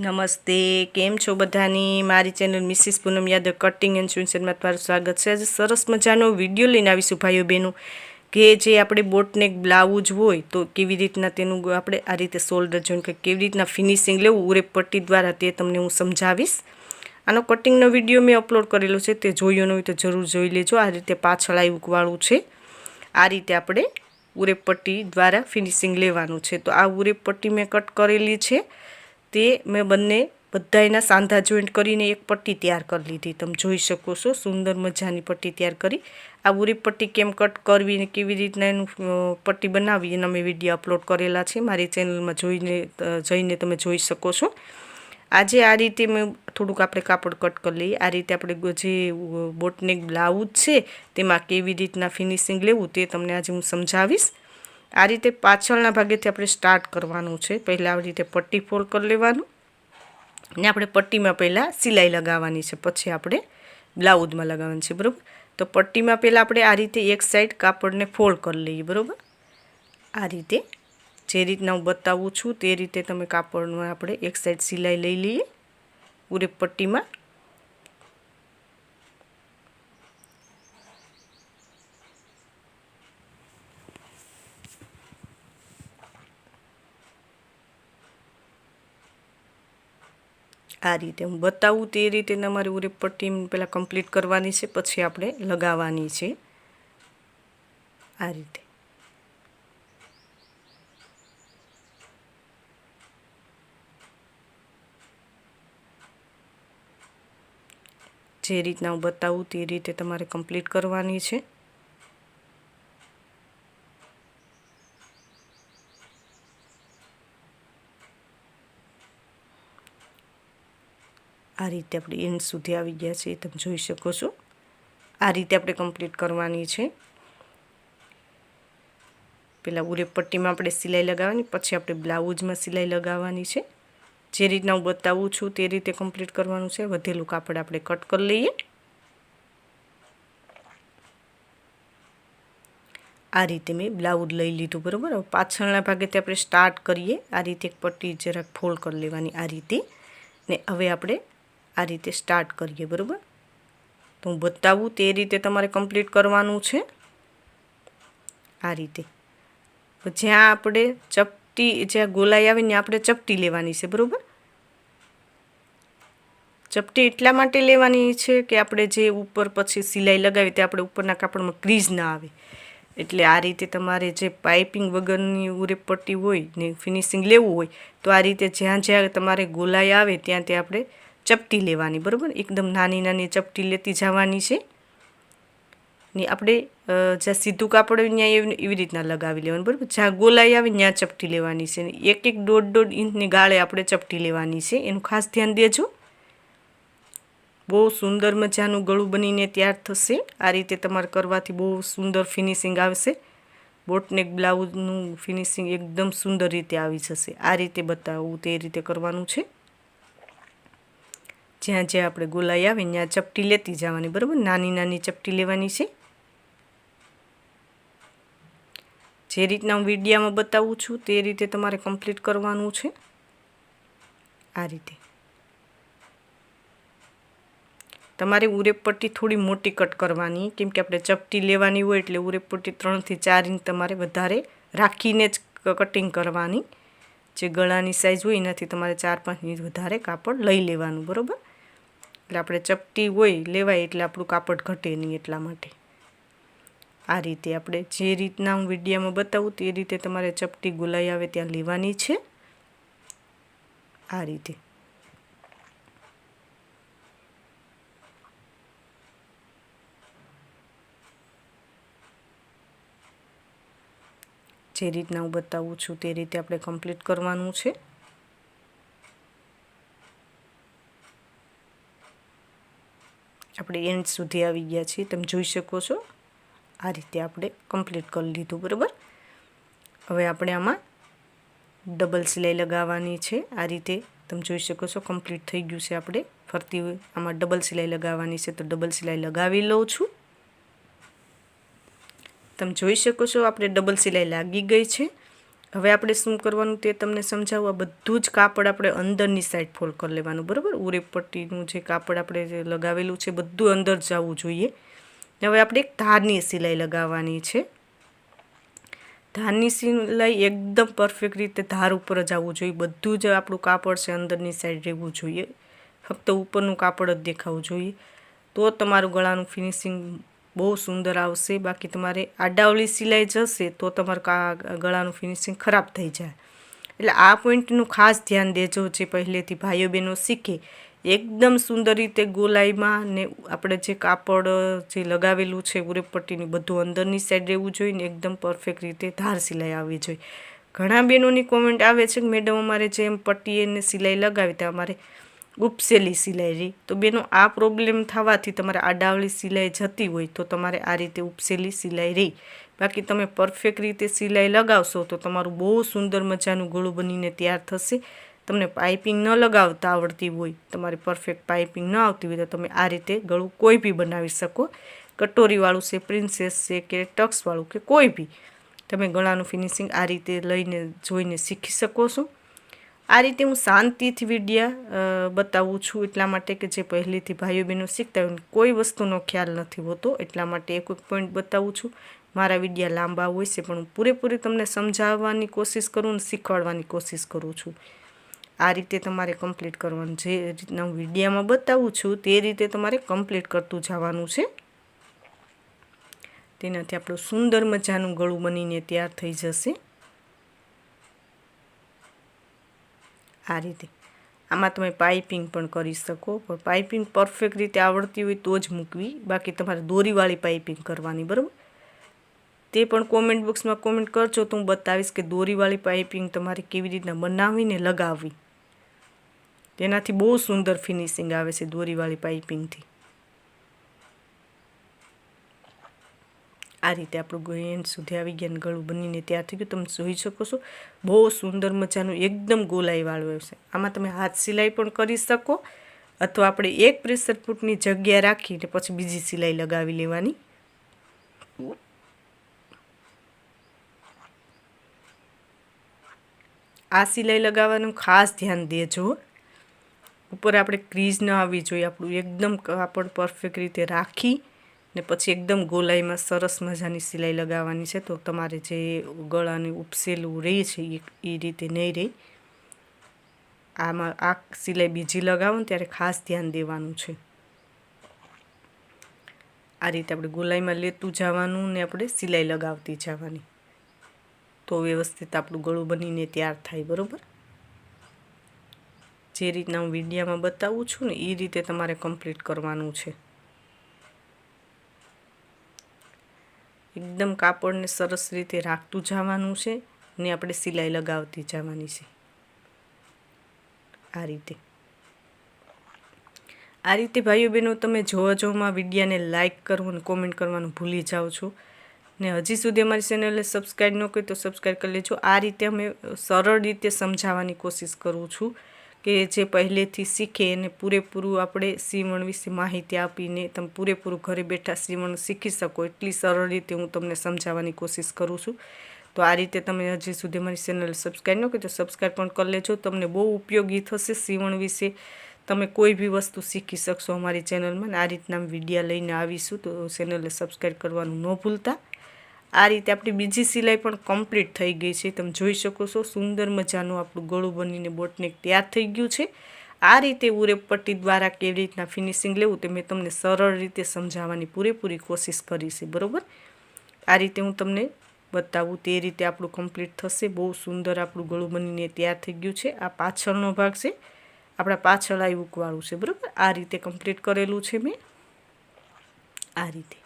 નમસ્તે, કેમ છો બધાની? મારી channel Mrs Poonam Yadav cutting and સ્વિન્સરમાં તમારું સ્વાગત છે. આજે સરસ મજાનો વીડિયો લઈને આવીશું ભાઈઓ બહેનો, કે જે આપણે બોટનેક બ્લાઉઝ હોય તો કેવી રીતના તેનું આપણે આ રીતે શોલ્ડર જોઈન કે કેવી રીતના ફિનિશિંગ લેવું, ઉરે પટ્ટી દ્વારા તે તમને હું સમજાવીશ. આનો કટિંગનો વીડિયો મેં અપલોડ કરેલો છે, તે જોયો ન હોય તો જરૂર જોઈ લેજો. આ રીતે પાછળ આવ્યું છે. આ રીતે આપણે ઉરેપટ્ટી દ્વારા ફિનિશિંગ લેવાનું છે. તો આ ઉરેપટ્ટી મેં કટ કરેલી છે. તે મેં બંને બધાયના સાંધા જોઈન્ટ કરીને એક પટ્ટી તૈયાર કરી લીધી. તમે જોઈ શકો છો, સુંદર મજાની પટ્ટી તૈયાર કરી. આ ઉરી પટ્ટી કેમ કટ કરવી ને કેવી રીતના એનું પટ્ટી બનાવી એના મેં વીડિયો અપલોડ કરેલા છે. મારી ચેનલમાં જોઈને જઈને તમે જોઈ શકો છો. આજે આ રીતે મેં થોડુંક આપણે કાપડ કટ કરી લઈએ. આ રીતે આપણે જે બોટનેક બ્લાઉઝ છે, તેમાં કેવી રીતના ફિનિશિંગ લેવું તે તમને આજે હું સમજાવીશ. આ રીતે પાછળના ભાગેથી આપણે સ્ટાર્ટ કરવાનું છે. પહેલાં આવી રીતે પટ્ટી ફોલ્ડ કરી લેવાનું. ને આપણે પટ્ટીમાં પહેલાં સિલાઈ લગાવવાની છે. પછી આપણે બ્લાઉઝમાં લગાવવાની છે, બરાબર? તો પટ્ટીમાં પહેલાં આપણે આ રીતે એક સાઈડ કાપડને ફોલ્ડ કરી લઈએ, બરાબર? આ રીતે જે રીતના હું બતાવું છું તે રીતે તમે કાપડમાં આપણે એક સાઈડ સિલાઈ લઈ લઈએ ઉરેપટ્ટીમાં આ રીતે હું બતાવું તે રીતે તમારે ઉરે પટ્ટી પહેલાં કમ્પ્લીટ કરવાની છે, પછી આપણે લગાવવાની છે. આ રીતે. જે રીતના હું બતાવું તે રીતે તમારે કમ્પ્લીટ કરવાની છે. આ રીતે આપણે એન્ડ સુધી આવી ગયા છે, તમે જોઈ શકો છો. આ રીતે આપણે કમ્પ્લીટ કરવાની છે. પહેલાં ઉરેપટ્ટીમાં આપણે સિલાઈ લગાવવાની, પછી આપણે બ્લાઉઝમાં સિલાઈ લગાવવાની છે. જે રીતના હું બતાવું છું તે રીતે કમ્પ્લીટ કરવાનું છે. વધેલું કાપડ આપણે કટ કરી લઈએ. આ રીતે મેં બ્લાઉઝ લઈ લીધું, બરાબર? પાછળના ભાગેથી આપણે સ્ટાર્ટ કરીએ. આ રીતે એક પટ્ટી જરાક ફોલ્ડ કરી લેવાની આ રીતે. ને હવે આપણે આ રીતે સ્ટાર્ટ કરીએ, બરાબર? તો હું બતાવું તે રીતે તમારે કમ્પ્લીટ કરવાનું છે. આ રીતે. જ્યાં આપણે ચપટી જ્યાં ગોલાઈ આવે ને આપણે ચપટી લેવાની છે, બરાબર? ચપટી એટલા માટે લેવાની છે કે આપણે જે ઉપર પછી સિલાઈ લગાવી તે આપણે ઉપરના કાપડમાં ક્રીઝ ના આવે. એટલે આ રીતે તમારે જે પાઇપિંગ વગરની ઉરે પટ્ટી હોય ને ફિનિશિંગ લેવું હોય, તો આ રીતે જ્યાં જ્યાં તમારે ગોલાઈ આવે ત્યાં ત્યાં આપણે ચપટી લેવાની, બરાબર? એકદમ નાની નાની ચપટી લેતી જવાની છે. ને આપણે જ્યાં સીધું કાપડ હોય ત્યાં એવી રીતના લગાવી લેવાનું, બરાબર? જ્યાં ગોલાઈ આવે ત્યાં ચપટી લેવાની છે. એક એક દોઢ દોઢ ઇંચની ગાળે આપણે ચપટી લેવાની છે. એનું ખાસ ધ્યાન દેજો. બહુ સુંદર મજાનું ગળું બનીને તૈયાર થશે. આ રીતે તમારે કરવાથી બહુ સુંદર ફિનિશિંગ આવશે. બોટનેક બ્લાઉઝનું ફિનિશિંગ એકદમ સુંદર રીતે આવી જશે. આ રીતે બતાવવું તે રીતે કરવાનું છે. જ્યાં જ્યાં આપણે ગોલાઈ આવે ત્યાં ચપટી લેતી જવાની, બરાબર? નાની નાની ચપટી લેવાની છે. જે રીતના હું વિડીયામાં બતાવું છું તે રીતે તમારે કમ્પ્લીટ કરવાનું છે. આ રીતે. તમારે ઉરેપટ્ટી થોડી મોટી કટ કરવાની, કેમ કે આપણે ચપટી લેવાની હોય એટલે ઉરેપટ્ટી ત્રણથી ચાર ઇંચ તમારે વધારે રાખીને જ કટિંગ કરવાની. જે ગળાની સાઇઝ હોય એનાથી તમારે ચાર પાંચ ઇંચ વધારે કાપડ લઈ લેવાનું, બરાબર? એટલે આપણે ચપટી હોય લેવાય એટલે આપણું કાપડ ઘટે નહીં એટલા માટે. આ રીતે આપણે જે રીતના હું વિડીયામાં બતાવું તે રીતે તમારે ચપટી ગુલાઈ આવે ત્યાં લેવાની છે. આ રીતે. જે રીતના હું બતાવું છું તે રીતે આપણે કમ્પ્લીટ કરવાનું છે. આપણે એન્ડ સુધી આવી ગયા છીએ. તમે જોઈ શકો છો. આ રીતે આપણે કમ્પ્લીટ કરી લીધું, બરાબર? હવે આપણે આમાં ડબલ સિલાઈ લગાવવાની છે. આ રીતે તમે જોઈ શકો છો કમ્પ્લીટ થઈ ગયું છે આપણે. ફરતી આમાં ડબલ સિલાઈ લગાવવાની છે તો ડબલ સિલાઈ લગાવી લઉં છું. તમે જોઈ શકો છો આપણે ડબલ સિલાઈ લાગી ગઈ છે. હવે આપણે શું કરવાનું તે તમને સમજાવવા બધું જ કાપડ આપણે અંદરની સાઈડ ફોલ્ડ કરી લેવાનું, બરાબર? ઉરેપટ્ટીનું જે કાપડ આપણે લગાવેલું છે, બધું અંદર જવું જોઈએ. હવે આપણે એક ધારની સિલાઈ લગાવવાની છે. ધારની સિલાઈ એકદમ પરફેક્ટ રીતે ધાર ઉપર જ આવવું જોઈએ. બધું જ આપણું કાપડ છે, અંદરની સાઈડ રહેવું જોઈએ. ફક્ત ઉપરનું કાપડ જ દેખાવું જોઈએ. તો તમારું ગળાનું ફિનિશિંગ બહુ સુંદર આવશે. બાકી તમારે આડાવલી સિલાઈ જશે તો તમારું ગળાનું ફિનિશિંગ ખરાબ થઈ જાય. એટલે આ પોઈન્ટનું ખાસ ધ્યાન દેજો જે પહેલેથી ભાઈઓ બહેનો શીખે એકદમ સુંદર રીતે ગોલાઈમાં ને આપણે જે કાપડ, જે લગાવેલું છે, ઉરેપટ્ટીનું બધું અંદરની સાઈડ રહેવું જોઈએ ને એકદમ પરફેક્ટ રીતે ધાર સિલાઈ આવવી જોઈએ. ઘણા બહેનોની કોમેન્ટ આવે છે કે, મેડમ, અમારે જેમ પટ્ટી એને સિલાઈ લગાવી ત્યાં અમારે ઉપસેલી સિલાઈ રહી. તો બેનો આ પ્રોબ્લેમ થવાથી તમારે આડાવળી સિલાઈ જતી હોય તો તમારે આ રીતે ઉપસેલી સિલાઈ રહી. બાકી તમે પરફેક્ટ રીતે સિલાઈ લગાવશો તો તમારું બહુ સુંદર મજાનું ગળું બનીને તૈયાર થશે. તમને પાઇપિંગ ન લગાવતા આવડતી હોય, તમારે પરફેક્ટ પાઇપિંગ ન આવતી હોય તો તમે આ રીતે ગળું કોઈ બી બનાવી શકો. કટોરીવાળું છે પ્રિન્સેસ છે કે ટક્સવાળું કે કોઈ બી, તમે ગળાનું ફિનિશિંગ આ રીતે લઈને જોઈને શીખી શકો છો. આ રીતે હું શાંતિથી વિડીયા બતાવું છું એટલા માટે કે જે પહેલેથી ભાઈઓ બહેનો શીખતા હોય કોઈ વસ્તુનો ખ્યાલ નથી હોતો, એટલા માટે એક એક પોઈન્ટ બતાવું છું. મારા વિડીયા લાંબા હોય છે, પણ હું પૂરેપૂરી તમને સમજાવવાની કોશિશ કરું અને શીખવાડવાની કોશિશ કરું છું. આ રીતે તમારે કમ્પ્લીટ કરવાનું જે રીતના હું વિડીયામાં બતાવું છું, તે રીતે તમારે કમ્પ્લીટ કરતું જવાનું છે. તેનાથી આપણું સુંદર મજાનું ગળું બનીને તૈયાર થઈ જશે. આ રીતે. આમાં તમે પાઇપિંગ પણ કરી શકો. પણ પાઇપિંગ પરફેક્ટ રીતે આવડતી હોય તો જ મૂકવી. બાકી તમારે દોરીવાળી પાઇપિંગ કરવાની, બરાબર? તે પણ કોમેન્ટ બોક્સમાં કોમેન્ટ કરજો તો હું બતાવીશ કે દોરીવાળી પાઇપિંગ તમારે કેવી રીતના બનાવીને લગાવવી. તેનાથી બહુ સુંદર ફિનિશિંગ આવે છે દોરીવાળી પાઇપિંગથી. આ રીતે આપણું ગોયન સુધી આવી ગયા ગળું બનીને ત્યાં થઈ ગયું. તમે જોઈ શકો છો, બહુ સુંદર મજાનું એકદમ ગોલાઈવાળું છે. આમાં તમે હાથ સિલાઈ પણ કરી શકો, અથવા આપણે એક પ્રેશર ફૂટની જગ્યા રાખીને પછી બીજી સિલાઈ લગાવી લેવાની. આ સિલાઈ લગાવવાનું ખાસ ધ્યાન દેજો. ઉપર આપણે ક્રીઝ ન આવવી જોઈએ, આપણું એકદમ કાપડ પરફેક્ટ રીતે રાખી ને પછી એકદમ ગોલાઈમાં સરસ મજાની સિલાઈ લગાવવાની છે. તો તમારે જે ગળાને ઉપસેલું રહે છે એ રીતે નહીં રહે આમાં, આ સિલાઈ બીજી લગાવો ત્યારે ખાસ ધ્યાન દેવાનું છે. આ રીતે આપણે ગોલાઈમાં લેતું જવાનું ને આપણે સિલાઈ લગાવતી જવાની. તો વ્યવસ્થિત આપણું ગળું બનીને તૈયાર થાય, બરાબર? જે રીતના હું વિડીયામાં બતાવું છું ને એ રીતે તમારે કમ્પ્લીટ કરવાનું છે. એકદમ કાપડને સરસ રીતે રાખતું જવાનું છે ને આપણે સિલાઈ લગાવતી જવાની છે. આ રીતે. આ રીતે ભાઈઓ બહેનો તમે જોવા જોવામાં વિડીયાને લાઇક કરવું અને કોમેન્ટ કરવાનું ભૂલી જાઓ છો. ને હજી સુધી અમારી ચેનલને સબસ્ક્રાઈબ ન કરી તો સબસ્ક્રાઈબ કરી લેજો. આ રીતે અમે સરળ રીતે સમજાવવાની કોશિશ કરું છું. કે જે પહેલેથી શીખે એને પૂરેપૂરું આપણે સીવણ વિશે માહિતી આપીને તમે પૂરેપૂરું ઘરે બેઠા સીવણ શીખી શકો એટલી સરળ રીતે હું તમને સમજાવવાની કોશિશ કરું છું. તો આ રીતે તમે હજી સુધી મારી ચેનલ સબસ્ક્રાઈબ ન કરી તો સબસ્ક્રાઈબ પણ કરી લેજો. તમને બહુ ઉપયોગી થશે સીવણ વિશે. તમે કોઈ બી વસ્તુ શીખી શકશો અમારી ચેનલમાં. આ રીતના વિડીયા લઈને આવીશું તો ચેનલને સબસ્ક્રાઈબ કરવાનું ન ભૂલતા. આ રીતે આપણી બીજી સિલાઈ પણ કમ્પ્લીટ થઈ ગઈ છે. તમે જોઈ શકો છો, સુંદર મજાનું આપણું ગળું બનીને બોટનેક તૈયાર થઈ ગયું છે. આ રીતે ઉરેપટ્ટી દ્વારા કેવી રીતના ફિનિશિંગ લેવું તે મેં તમને સરળ રીતે સમજાવવાની પૂરેપૂરી કોશિશ કરી છે, બરાબર? આ રીતે હું તમને બતાવું તે રીતે આપણું કમ્પ્લીટ થશે. બહુ સુંદર આપણું ગળું બનીને તૈયાર થઈ ગયું છે. આ પાછળનો ભાગ છે. આપણા પાછળ આવી ઉકવાળું છે, બરાબર? આ રીતે કમ્પ્લીટ કરેલું છે મેં. આ રીતે.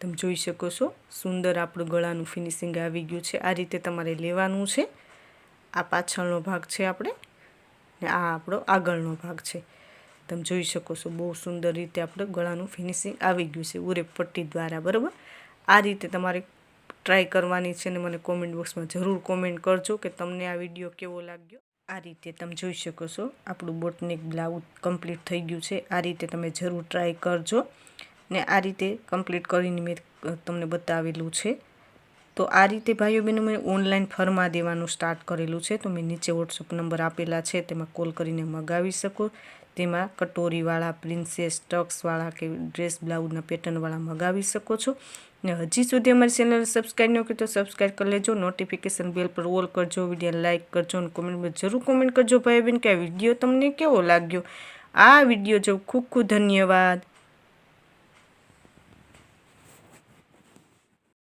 તમે જોઈ શકો છો. સુંદર આપણું ગળાનું ફિનિશિંગ આવી ગયું છે. આ રીતે તમારે લેવાનું છે. આ પાછળનો ભાગ છે આપણે. ને આ આપણો આગળનો ભાગ છે. તમે જોઈ શકો છો બહુ સુંદર રીતે આપણે ગળાનું ફિનિશિંગ આવી ગયું છે ઉરે પટ્ટી દ્વારા, બરાબર? આ રીતે તમારે ટ્રાય કરવાની છે ને મને કોમેન્ટ બોક્સમાં જરૂર કોમેન્ટ કરજો કે તમને આ વીડિયો કેવો લાગ્યો. આ રીતે તમે જોઈ શકો છો આપણું બોટનિક બ્લાઉઝ કમ્પ્લીટ થઈ ગયું છે. આ રીતે તમે જરૂર ટ્રાય કરજો. ને આ રીતે કમ્પ્લીટ કરીને મેં તમને બતાવેલું છે. તો આ રીતે ભાઈઓ બહેનો, મેં ઓનલાઈન ફરમા દેવાનું સ્ટાર્ટ કરેલું છે. તો મેં નીચે વોટ્સઅપ નંબર આપેલા છે. તેમાં કોલ કરીને મગાવી શકો. તેમાં કટોરીવાળા પ્રિન્સેસ ટક્સવાળા કે ડ્રેસ બ્લાઉઝના પેટર્નવાળા મગાવી શકો છો. ને હજી સુધી અમારી ચેનલ સબસ્ક્રાઈબ ન કરી તો સબસ્ક્રાઈબ કરી લેજો. નોટિફિકેશન બેલ પર ઓલ કરજો. વીડિયો લાઇક કરજો અને કોમેન્ટમાં જરૂર કોમેન્ટ કરજો ભાઈ બહેન કે આ વીડિયો તમને કેવો લાગ્યો? આ વીડિયો જો ખૂબ ખૂબ ધન્યવાદ.